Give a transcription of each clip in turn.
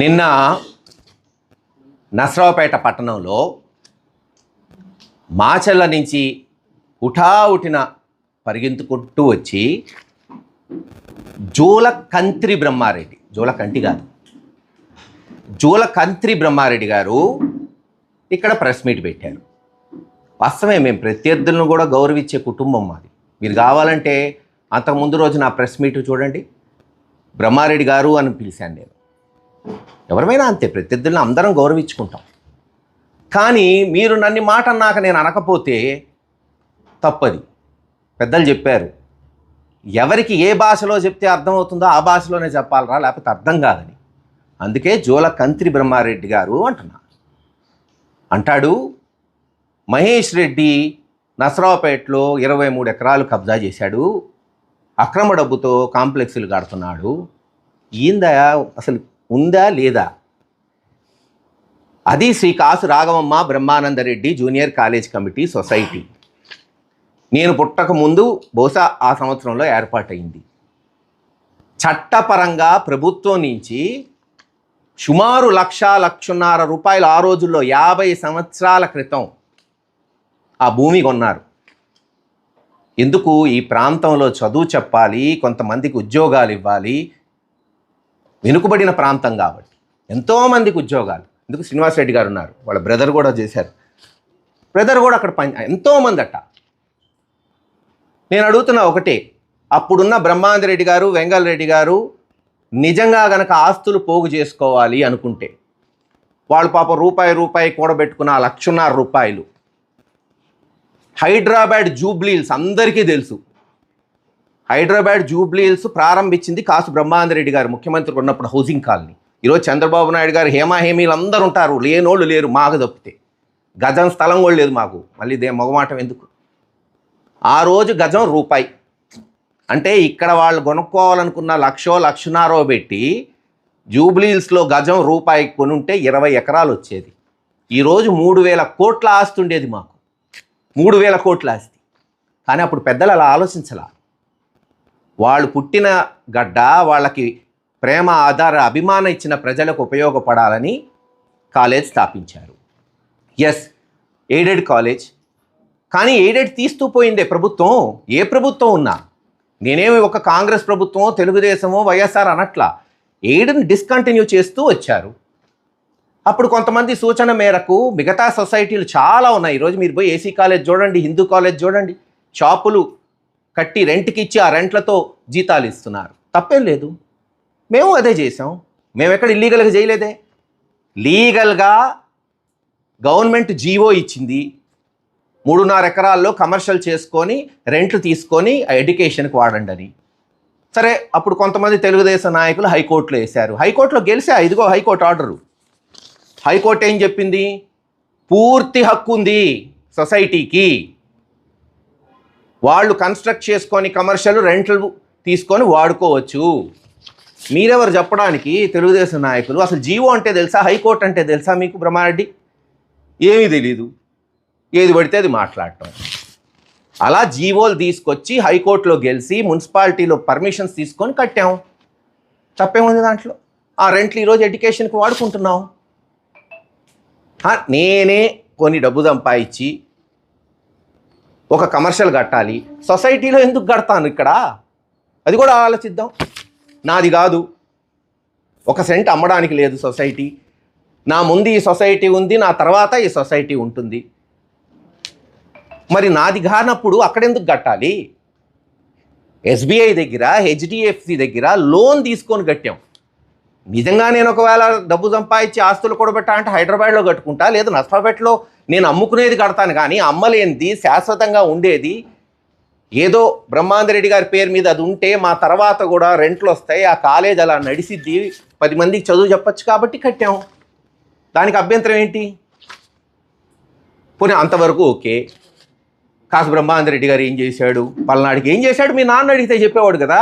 నిన్న నసరావుపేట పట్టణంలో మాచల్ల నుంచి ఉఠావుటిన పరిగెంతుకుంటూ వచ్చి జూలకంత్రి బ్రహ్మారెడ్డి జూలకంటి కాదు జూలకంత్రి బ్రహ్మారెడ్డి గారు ఇక్కడ ప్రెస్ మీట్ పెట్టారు. వాస్తవమే మేము ప్రత్యర్థులను కూడా గౌరవించే కుటుంబం మాది. మీరు కావాలంటే అంతకు ముందు రోజు నా ప్రెస్ మీట్ చూడండి. బ్రహ్మారెడ్డి గారు అని పిలిచాను నేను. ఎవరిమైనా అంతే ప్రత్యర్థులను అందరం గౌరవించుకుంటాం. కానీ మీరు నన్ను మాట అన్నాక నేను అనకపోతే తప్పది. పెద్దలు చెప్పారు ఎవరికి ఏ భాషలో చెప్తే అర్థమవుతుందో ఆ భాషలోనే చెప్పాలరా లేకపోతే అర్థం కాదని. అందుకే జోల కంత్రి బ్రహ్మారెడ్డి గారు అంటున్నా. అంటాడు మహేష్ రెడ్డి నసరావుపేటలో ఇరవై మూడు ఎకరాలు కబ్జా చేశాడు. అక్రమ డబ్బుతో కాంప్లెక్స్లు కడుతున్నాడు. ఈందా అసలు ఉందా లేదా? అది Shri Kasu Raghavamma Brahmananda Reddy junior college committee society. నేను పుట్టక ముందు బహుశా ఆ సంవత్సరంలో ఏర్పాటైంది. చట్టపరంగా ప్రభుత్వం నుంచి సుమారు లక్ష లక్షన్నర రూపాయలు ఆ రోజుల్లో యాభై సంవత్సరాల క్రితం ఆ భూమి కొన్నారు. ఎందుకు ఈ ప్రాంతంలో చదువు చెప్పాలి కొంతమందికి ఉద్యోగాలు ఇవ్వాలి? వెనుకబడిన ప్రాంతం కాబట్టి. ఎంతోమందికి ఉద్యోగాలు. ఎందుకు శ్రీనివాసరెడ్డి గారు ఉన్నారు? వాళ్ళ బ్రదర్ కూడా చేశారు. బ్రదర్ కూడా అక్కడ పని ఎంతోమంది అట్ట నేను అడుగుతున్నా ఒకటే అప్పుడున్న బ్రహ్మాందరెడ్డి గారు వెంగళరెడ్డి గారు నిజంగా గనక ఆస్తులు పోగు చేసుకోవాలి అనుకుంటే వాళ్ళు పాప రూపాయి రూపాయి కూడబెట్టుకున్న లక్షన్నర రూపాయలు హైదరాబాద్ జూబ్లీల్స్ అందరికీ తెలుసు. హైదరాబాద్ జూబ్లీల్స్ ప్రారంభించింది కాసు బ్రహ్మానందరెడ్డి గారు ముఖ్యమంత్రి ఉన్నప్పుడు హౌసింగ్ కాలనీ. ఈరోజు చంద్రబాబు నాయుడు గారు హేమాహేమీలు అందరూ ఉంటారు లేనోళ్ళు లేరు మాకు తప్పితే. గజం స్థలం కూడా లేదు మాకు. మళ్ళీ దే మొగమాటం ఎందుకు? ఆ రోజు గజం రూపాయి. అంటే ఇక్కడ వాళ్ళు కొనుక్కోవాలనుకున్న లక్షో లక్షన్నరో పెట్టి జూబ్లీహిల్స్లో గజం రూపాయి కొనుంటే ఇరవై ఎకరాలు వచ్చేది. ఈరోజు మూడు వేల కోట్ల ఆస్తి ఉండేది మాకు. మూడు వేల కోట్ల ఆస్తి. కానీ అప్పుడు పెద్దలు అలా ఆలోచించలా. వాళ్ళు పుట్టిన గడ్డ వాళ్ళకి ప్రేమ ఆధార అభిమానం ఇచ్చిన ప్రజలకు ఉపయోగపడాలని కాలేజ్ స్థాపించారు. Yes aided college. కానీ ఎయిడెడ్ తీస్తూ పోయిందే ప్రభుత్వం. ఏ ప్రభుత్వం ఉన్నా. నేనేమి ఒక కాంగ్రెస్ ప్రభుత్వం తెలుగుదేశమో వైఎస్ఆర్ అనట్లా. ఎయిడ్ని డిస్కంటిన్యూ చేస్తూ వచ్చారు. అప్పుడు కొంతమంది సూచన మేరకు మిగతా సొసైటీలు చాలా ఉన్నాయి. ఈరోజు మీరు పోయి ఏసీ కాలేజ్ చూడండి హిందూ కాలేజ్ చూడండి. షాపులు కట్టి రెంట్కి ఇచ్చి ఆ రెంట్లతో జీతాలు ఇస్తున్నారు. తప్పేం లేదు. మేము అదే చేసాం మేము ఎక్కడ ఇల్లీగల్గా చేయలేదే. లీగల్గా గవర్నమెంట్ జీవో ఇచ్చింది. మూడున్నర ఎకరాల్లో కమర్షియల్ చేసుకొని రెంట్లు తీసుకొని ఆ ఎడ్యుకేషన్కి వాడండి అని. సరే అప్పుడు కొంతమంది తెలుగుదేశం నాయకులు హైకోర్టులో వేశారు. హైకోర్టులో గెలిచే ఇదిగో హైకోర్టు ఆర్డరు. హైకోర్టు ఏం చెప్పింది? పూర్తి హక్కు ఉంది సొసైటీకి. వాళ్ళు కన్స్ట్రక్ట్ చేసుకొని కమర్షియల్ రెంట్లు తీసుకొని వాడుకోవచ్చు. మీరెవరు చెప్పడానికి తెలుగుదేశం నాయకులు? అసలు జీవో అంటే తెలుసా? హైకోర్టు అంటే తెలుసా మీకు బ్రహ్మారెడ్డి? ఏమీ తెలీదు. ఏది పడితే అది మాట్లాడటం. అలా జీవోలు తీసుకొచ్చి హైకోర్టులో గెలిచి మున్సిపాలిటీలో పర్మిషన్స్ తీసుకొని కట్టాం. తప్పేముంది దాంట్లో? ఆ రెంట్లు ఈరోజు ఎడ్యుకేషన్కి వాడుకుంటున్నాం. నేనే కొన్ని డబ్బు సంపాదించి ఒక కమర్షియల్ కట్టాలి. సొసైటీలో ఎందుకు కడతాను ఇక్కడ? అది కూడా ఆలోచిద్దాం. నాది కాదు. ఒక సెంట్ అమ్మడానికి లేదు సొసైటీ. నా ముందు ఈ సొసైటీ ఉంది నా తర్వాత ఈ సొసైటీ ఉంటుంది. మరి నాది కానప్పుడు అక్కడెందుకు కట్టాలి? ఎస్బీఐ దగ్గర హెచ్డిఎఫ్సి దగ్గర లోన్ తీసుకొని కట్టాం. నిజంగా నేను ఒకవేళ డబ్బు సంపాదించి ఆస్తులు కూడబెట్టా అంటే హైదరాబాద్లో కట్టుకుంటా? లేదు నష్టపెట్టలో నేను అమ్ముకునేది కడతాను కానీ అమ్మలేనిది శాశ్వతంగా ఉండేది ఏదో బ్రహ్మాందరెడ్డి గారి పేరు మీద అది ఉంటే మా తర్వాత కూడా రెంట్లు వస్తాయి ఆ కాలేజ్ అలా నడిసిద్ది పది మందికి చదువు చెప్పొచ్చు కాబట్టి కట్టాం. దానికి అభ్యంతరం ఏంటి? పోనీ అంతవరకు ఓకే. కాసు బ్రహ్మాందరెడ్డి గారు ఏం చేశాడు? పల్నాడికి ఏం చేశాడు? మీ నాన్న అడిగితే చెప్పేవాడు కదా.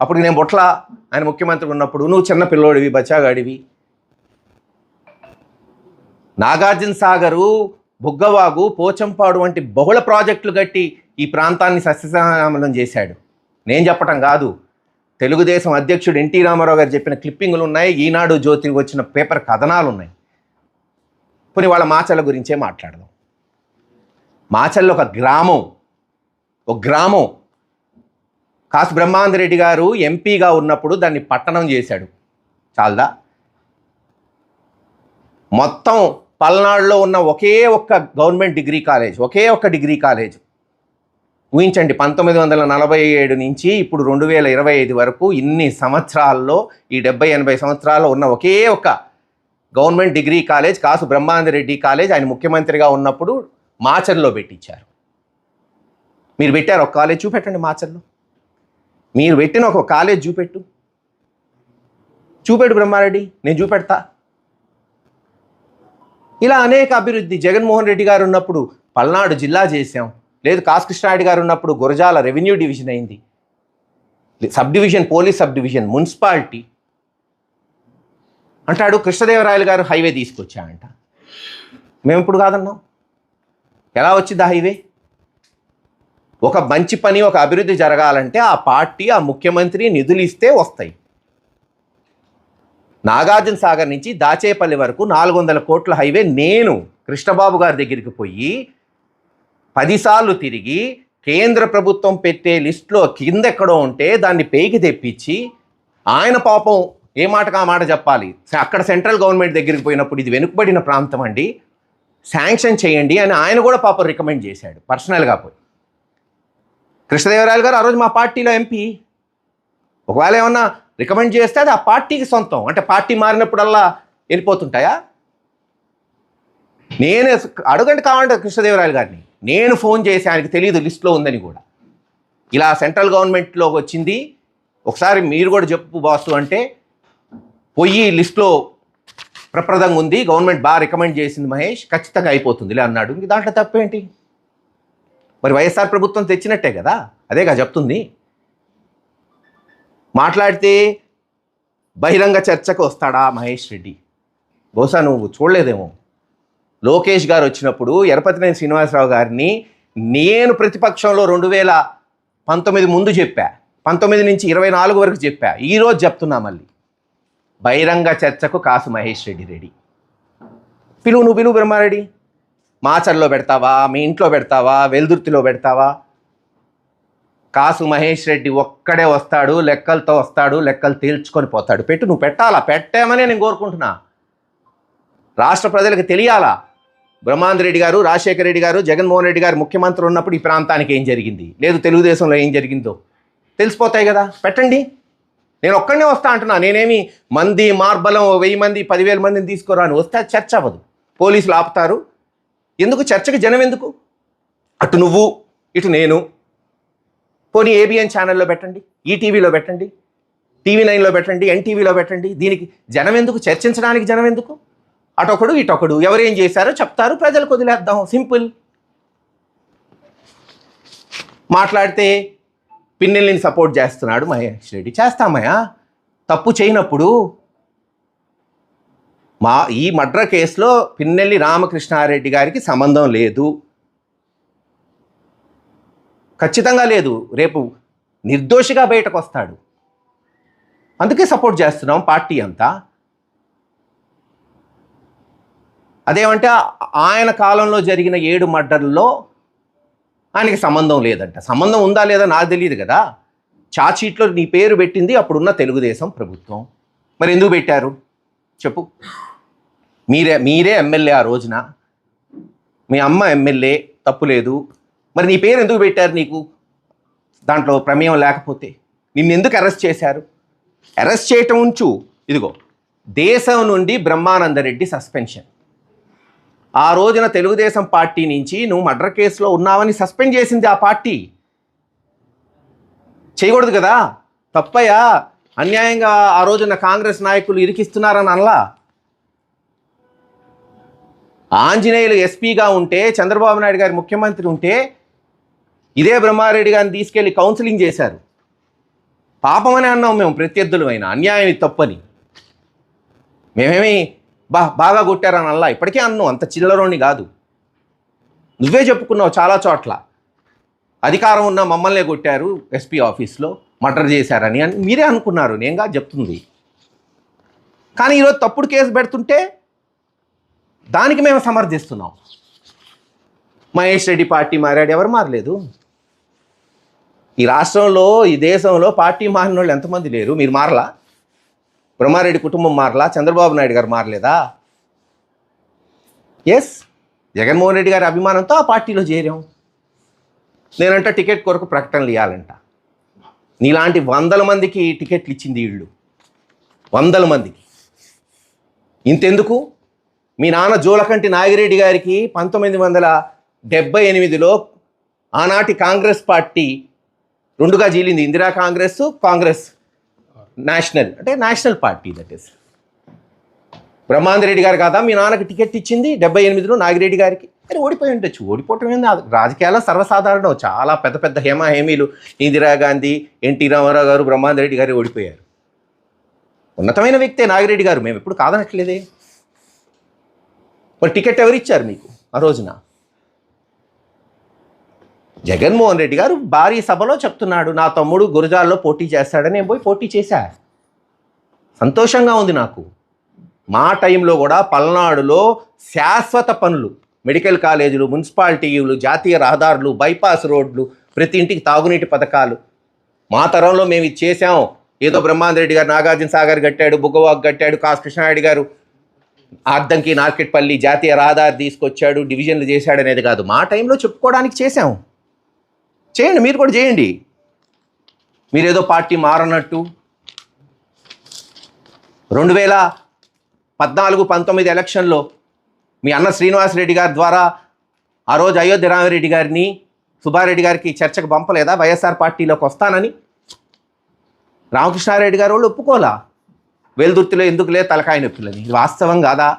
అప్పుడు నేను బొట్ల ఆయన ముఖ్యమంత్రి ఉన్నప్పుడు నువ్వు చిన్న పిల్లోడివి బచ్చాగాడివి. నాగార్జున సాగరు బుగ్గవాగు పోచంపాడు వంటి బహుళ ప్రాజెక్టులు కట్టి ఈ ప్రాంతాన్ని సస్యశ్యామలం చేశాడు. నేను చెప్పటం కాదు. తెలుగుదేశం అధ్యక్షుడు ఎన్టీ రామారావు గారు చెప్పిన క్లిప్పింగులు ఉన్నాయి. ఈనాడు జ్యోతికి వచ్చిన పేపర్ కథనాలు ఉన్నాయి. కొన్ని వాళ్ళ మాచల్ల గురించే మాట్లాడదాం. మాచల్లో ఒక గ్రామం. ఒక గ్రామం. కాసు బ్రహ్మాందరెడ్డి గారు ఎంపీగా ఉన్నప్పుడు దాన్ని పట్టణం చేశాడు. చాలదా? మొత్తం పల్నాడులో ఉన్న ఒకే ఒక్క గవర్నమెంట్ డిగ్రీ కాలేజ్ ఒకే ఒక్క డిగ్రీ కాలేజ్. ఊహించండి పంతొమ్మిది వందల నలభై ఏడు నుంచి ఇప్పుడు రెండు వేల ఇరవై ఐదు వరకు ఇన్ని సంవత్సరాల్లో ఈ డెబ్బై ఎనభై సంవత్సరాల్లో ఉన్న ఒకే ఒక్క government degree college Kasu Brahmananda Reddy college ఆయన ముఖ్యమంత్రిగా ఉన్నప్పుడు మాచర్లో పెట్టించారు. మీరు పెట్టారు ఒక కాలేజ్ చూపెట్టండి మాచర్లో. మీరు పెట్టిన ఒక కాలేజ్ చూపెట్టు. చూపెట్టు బ్రహ్మారెడ్డి నేను చూపెడతా. ఇలా అనేక అభివృద్ధి జగన్మోహన్ రెడ్డి గారు ఉన్నప్పుడు పల్నాడు జిల్లా చేశాం. లేదు కాసకృష్ణారెడ్డి గారు ఉన్నప్పుడు గురజాల రెవెన్యూ డివిజన్ అయింది. Sub division police sub division municipality. అంటాడు కృష్ణదేవరాయలు గారు హైవే తీసుకొచ్చాయంట. మేము ఇప్పుడు కాదన్నాం. ఎలా వచ్చింది ఆ హైవే? ఒక మంచి పని ఒక అభివృద్ధి జరగాలంటే ఆ పార్టీ ఆ ముఖ్యమంత్రి నిధులు ఇస్తే వస్తాయి. నాగార్జున సాగర్ నుంచి దాచేపల్లి వరకు నాలుగు వందల కోట్ల హైవే నేను కృష్ణబాబు గారి దగ్గరికి పోయి పదిసార్లు తిరిగి కేంద్ర ప్రభుత్వం పెట్టే లిస్టులో కింద ఎక్కడో ఉంటే దాన్ని పేకి తెప్పించి ఆయన పాపం ఏ మాటకు ఆ మాట చెప్పాలి? అక్కడ సెంట్రల్ గవర్నమెంట్ దగ్గరికి పోయినప్పుడు ఇది వెనుకబడిన ప్రాంతం అండి. శాంక్షన్ చేయండి అని ఆయన కూడా పాపం రికమెండ్ చేశాడు. పర్సనల్గా పోయి. కృష్ణదేవరాయలు గారు ఆ రోజు మా పార్టీలో ఎంపీ. ఒకవేళ ఏమన్నా రికమెండ్ చేస్తే అది ఆ పార్టీకి సొంతం. అంటే పార్టీ మారినప్పుడల్లా వెళ్ళిపోతుంటాయా? నేనే అడగండి కావాలంటే కృష్ణదేవరాయలు గారిని. నేను ఫోన్ చేసి ఆయనకి తెలియదు లిస్ట్లో ఉందని కూడా. ఇలా సెంట్రల్ గవర్నమెంట్లోకి వచ్చింది. ఒకసారి మీరు కూడా చెప్పు బాసు అంటే పొయ్యి లిస్ట్లో ప్రప్రదంగా ఉంది. గవర్నమెంట్ బాగా రికమెండ్ చేసింది మహేష్. ఖచ్చితంగా అయిపోతుందిలే అన్నాడు. ఇంక దాంట్లో తప్పేంటి? మరి వైఎస్ఆర్ ప్రభుత్వం తెచ్చినట్టే కదా? అదేగా చెప్తుంది. మాట్లాడితే బహిరంగ చర్చకు వస్తాడా మహేష్ రెడ్డి? బహుశా నువ్వు చూడలేదేమో. లోకేష్ గారు వచ్చినప్పుడు ఎరపతినేని శ్రీనివాసరావు గారిని నేను ప్రతిపక్షంలో రెండు వేల పంతొమ్మిది ముందు చెప్పా. పంతొమ్మిది నుంచి ఇరవై నాలుగు వరకు చెప్పా. ఈరోజు చెప్తున్నా మళ్ళీ. బహిరంగ చర్చకు కాసు మహేష్ రెడ్డి రెడీ. పిలువు నువ్వు పిలువు బ్రహ్మారెడ్డి. మాచర్లో పెడతావా? మీ ఇంట్లో పెడతావా? వెల్దుర్తిలో పెడతావా? కాసు మహేష్ రెడ్డి ఒక్కడే వస్తాడు లెక్కలతో వస్తాడు లెక్కలు తేల్చుకొని పోతాడు. పెట్టు నువ్వు పెట్టాలా? పెట్టామనే నేను కోరుకుంటున్నా. రాష్ట్ర ప్రజలకు తెలియాలా? బ్రహ్మాంద్ రెడ్డి గారు రాజశేఖర రెడ్డి గారు జగన్మోహన్ రెడ్డి గారు ముఖ్యమంత్రి ఉన్నప్పుడు ఈ ప్రాంతానికి ఏం జరిగింది? లేదు తెలుగుదేశంలో ఏం జరిగిందో? తెలిసిపోతాయి కదా? పెట్టండి. నేను ఒక్కడనే వస్తా అంటున్నా. నేనేమి మంది మార్బలం వెయ్యి మంది పదివేల మందిని తీసుకురాను. వస్తే చర్చ అవ్వదు. పోలీసులు ఆపుతారు. ఎందుకు? చర్చకి జనం ఎందుకు? అటు నువ్వు ఇటు నేను. పోనీ ఏబిఎన్ ఛానల్లో పెట్టండి ఈటీవీలో పెట్టండి టీవీ నైన్లో పెట్టండి ఎన్టీవీలో పెట్టండి. దీనికి జనం ఎందుకు? చర్చించడానికి జనం ఎందుకు? అటొకడు ఇటొకడు. ఎవరు ఏం చేశారో చెప్తారు. ప్రజలకు వదిలేద్దాం. సింపుల్. మాట్లాడితే పిన్నెల్ని సపోర్ట్ చేస్తున్నాడు మహేష్ రెడ్డి. చేస్తామయ్యా. తప్పు చేయనప్పుడు మా ఈ మడ్ర కేసులో పిన్నెల్లి రామకృష్ణారెడ్డి గారికి సంబంధం లేదు. ఖచ్చితంగా లేదు. రేపు నిర్దోషిగా బయటకు వస్తాడు అందుకే సపోర్ట్ చేస్తున్నాం పార్టీ అంతా. అదేమంటే ఆయన కాలంలో జరిగిన ఏడు మర్డర్లలో ఆయనకి సంబంధం లేదంట. సంబంధం ఉందా లేదా నాకు తెలియదు కదా. చాచీట్లో నీ పేరు పెట్టింది అప్పుడున్న తెలుగుదేశం ప్రభుత్వం. మరి ఎందుకు పెట్టారు? చెప్పు. మీరే మీరే ఎమ్మెల్యే ఆ రోజున. మీ అమ్మ ఎమ్మెల్యే తప్పు లేదు. మరి నీ పేరు ఎందుకు పెట్టారు నీకు? దాంట్లో ప్రమేయం లేకపోతే. నిన్ను ఎందుకు అరెస్ట్ చేశారు? అరెస్ట్ చేయటం ఉంచు. ఇదిగో దేశం నుండి బ్రహ్మానందరెడ్డి సస్పెన్షన్. ఆ రోజున తెలుగుదేశం పార్టీ నుంచి నువ్వు మర్డర్ కేసులో ఉన్నావని సస్పెండ్ చేసింది ఆ పార్టీ. చేయకూడదు కదా. తప్పయ్యా. అన్యాయంగా ఆ రోజున కాంగ్రెస్ నాయకులు ఇరికిస్తున్నారని అనలా. ఆంజనేయులు ఎస్పీగా ఉంటే చంద్రబాబు నాయుడు గారి ముఖ్యమంత్రి ఉంటే ఇదే బ్రహ్మారెడ్డి గారిని తీసుకెళ్ళి కౌన్సిలింగ్ చేశారు. పాపమని అన్నాం మేము ప్రత్యర్థులమైన అన్యాయం తప్పని. మేమేమి బా బాగా కొట్టారని అల్లా ఇప్పటికే అన్నాం అంత చిల్లరోని కాదు. నువ్వే చెప్పుకున్నావు చాలా చోట్ల. అధికారం ఉన్న మమ్మల్నే కొట్టారు ఎస్పీ ఆఫీస్లో మర్డర్ చేశారని అని మీరే అనుకున్నారు నేనుగా చెప్తుంది. కానీ ఈరోజు తప్పుడు కేసు పెడుతుంటే దానికి మేము సమర్థిస్తున్నాం. మహేష్ రెడ్డి పార్టీ మారాడు ఎవరు మారలేదు? ఈ రాష్ట్రంలో ఈ దేశంలో పార్టీ మారిన వాళ్ళు ఎంతమంది లేరు? మీరు మారలా? బ్రహ్మారెడ్డి కుటుంబం మారలా? చంద్రబాబు నాయుడు గారు మారలేదా? ఎస్ జగన్మోహన్ రెడ్డి గారి అభిమానంతో ఆ పార్టీలో చేరాం. నేనంట టికెట్ కొరకు ప్రకటనలు ఇవ్వాలంట నీలాంటి వందల మందికి టికెట్లు ఇచ్చింది వీళ్ళు. వందల మందికి. ఇంతెందుకు? మీ నాన్న జోలకంటి నాగిరెడ్డి గారికి పంతొమ్మిది వందల డెబ్బై ఎనిమిదిలో ఆనాటి కాంగ్రెస్ పార్టీ రెండుగా జీలింది. ఇందిరా కాంగ్రెస్ కాంగ్రెస్ నేషనల్. అంటే national party that is. Brahmananda Reddy గారు కాదా? మీ నాన్నకి టికెట్ ఇచ్చింది డెబ్బై ఎనిమిదిలో నాగిరెడ్డి గారికి. కానీ ఓడిపోయి ఉండొచ్చు. ఓడిపోవటం ఏంది రాజకీయాల్లో సర్వసాధారణం. చాలా పెద్ద పెద్ద హేమ హేమీలు ఇందిరాగాంధీ ఎన్టీ రామారావు గారు బ్రహ్మాందరెడ్డి గారు ఓడిపోయారు. ఉన్నతమైన వ్యక్తే నాగిరెడ్డి గారు. మేము ఎప్పుడు కాదనట్లేదే. మరి టికెట్ ఎవరు ఇచ్చారు మీకు ఆ రోజున? జగన్మోహన్ రెడ్డి గారు భారీ సభలో చెప్తున్నాడు నా తమ్ముడు గురజాల్లో పోటీ చేస్తాడని నేను పోయి పోటీ చేశా. సంతోషంగా ఉంది నాకు. మా టైంలో కూడా పల్నాడులో శాశ్వత పనులు మెడికల్ కాలేజీలు మున్సిపాలిటీలు జాతీయ రహదారులు బైపాస్ రోడ్లు ప్రతి ఇంటికి తాగునీటి పథకాలు. మా తరంలో మేము ఇది చేసాం ఏదో బ్రహ్మాందరెడ్డి గారు నాగార్జున సాగర్ కట్టాడు బుగ్గవాగ్ కట్టాడు కాస్ కృష్ణారెడ్డి గారు అద్దంకి నార్కెట్పల్లి జాతీయ రహదారి తీసుకొచ్చాడు డివిజన్లు చేశాడు అనేది కాదు. మా టైంలో చెప్పుకోవడానికి చేశాం. చేయండి మీరు కూడా చేయండి. మీరేదో పార్టీ మారనట్టు. రెండు వేల పద్నాలుగు పంతొమ్మిది ఎలక్షన్లో మీ అన్న శ్రీనివాసరెడ్డి గారి ద్వారా ఆ రోజు అయోధ్య రామిరెడ్డి గారిని సుబ్బారెడ్డి గారికి చర్చకు పంపలేదా? వైఎస్ఆర్ పార్టీలోకి వస్తానని. రామకృష్ణారెడ్డి గారు వాళ్ళు ఒప్పుకోలా? వెలుదుర్తిలో ఎందుకులే తలకాయ నొప్పులని ఇది వాస్తవం కాదా?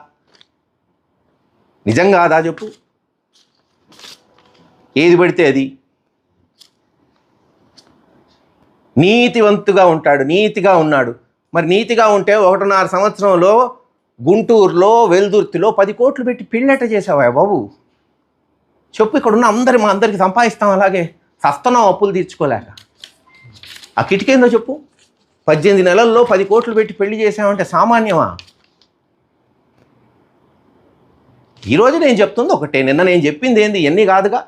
నిజం కాదా చెప్పు. ఏది పడితే అది. నీతివంతుగా ఉంటాడు నీతిగా ఉన్నాడు. మరి నీతిగా ఉంటే ఒకటిన్నర సంవత్సరంలో గుంటూరులో వెల్దుర్తిలో పది కోట్లు పెట్టి పెళ్ళట చేసావా బాబు? చెప్పు ఇక్కడ ఉన్న అందరి మా అందరికి సంపాదిస్తాం అలాగే. సస్తనం అప్పులు తీర్చుకోలేక. ఆ కిటికేందో చెప్పు. పద్దెనిమిది నెలల్లో పది కోట్లు పెట్టి పెళ్ళి చేసామంటే సామాన్యమా? ఈరోజు నేను చెప్తుంది ఒకటే. నిన్న నేను చెప్పింది ఏంది? ఎన్ని కాదుగా.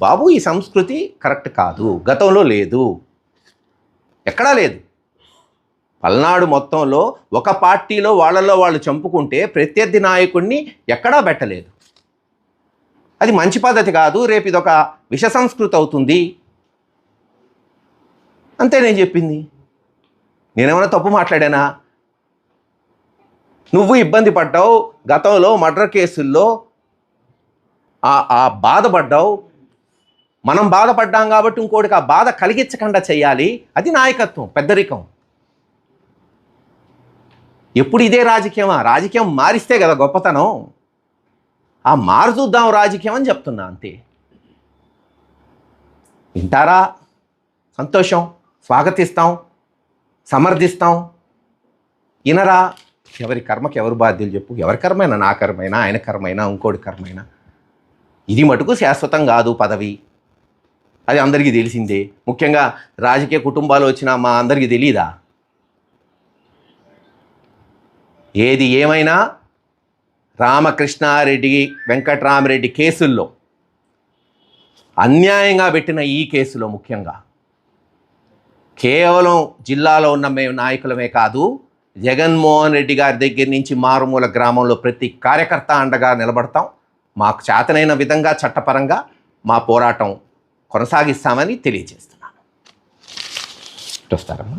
బాబు ఈ సంస్కృతి కరెక్ట్ కాదు. గతంలో లేదు. ఎక్కడా లేదు. పల్నాడు మొత్తంలో ఒక పార్టీలో వాళ్ళలో వాళ్ళు చంపుకుంటే ప్రత్యర్థి నాయకుడిని ఎక్కడా పెట్టలేదు. అది మంచి పద్ధతి కాదు. రేపు ఇదొక విష సంస్కృతి అవుతుంది. అంతే నేను చెప్పింది. నేనేమైనా తప్పు మాట్లాడానా? నువ్వు ఇబ్బంది పడ్డావు గతంలో మర్డర్ కేసుల్లో ఆ- ఆ బాధపడ్డావు. మనం బాధపడ్డాం కాబట్టి ఇంకోటికి ఆ బాధ కలిగించకుండా చేయాలి. అది నాయకత్వం పెద్దరికం. ఎప్పుడు ఇదే రాజకీయమా? రాజకీయం మారిస్తే కదా గొప్పతనం. ఆ మారుచూద్దాం రాజకీయం అని చెప్తున్నా అంతే. వింటారా? సంతోషం. స్వాగతిస్తాం. సమర్థిస్తాం. ఇనరా ఎవరి కర్మకి ఎవరు బాధ్యులు చెప్పు. ఎవరి కర్మైనా నా కర్మైనా ఆయన కర్మైనా ఇంకోటి కర్మైనా. ఇది మటుకు శాశ్వతం కాదు పదవి. అది అందరికీ తెలిసిందే. ముఖ్యంగా రాజకీయ కుటుంబాలు వచ్చిన మా అందరికీ తెలియదా ఏది ఏమైనా రామకృష్ణారెడ్డి వెంకట్రామరెడ్డి కేసుల్లో అన్యాయంగా పెట్టిన ఈ కేసులో ముఖ్యంగా కేవలం జిల్లాలో ఉన్న మేము నాయకులమే కాదు జగన్మోహన్ రెడ్డి గారి దగ్గర నుంచి మారుమూల గ్రామంలో ప్రతి కార్యకర్త అండగా నిలబడతాం. మాకు చేతనైన విధంగా చట్టపరంగా మా పోరాటం కొనసాగిస్తామని తెలియజేస్తున్నాను. చూస్తారమ్మా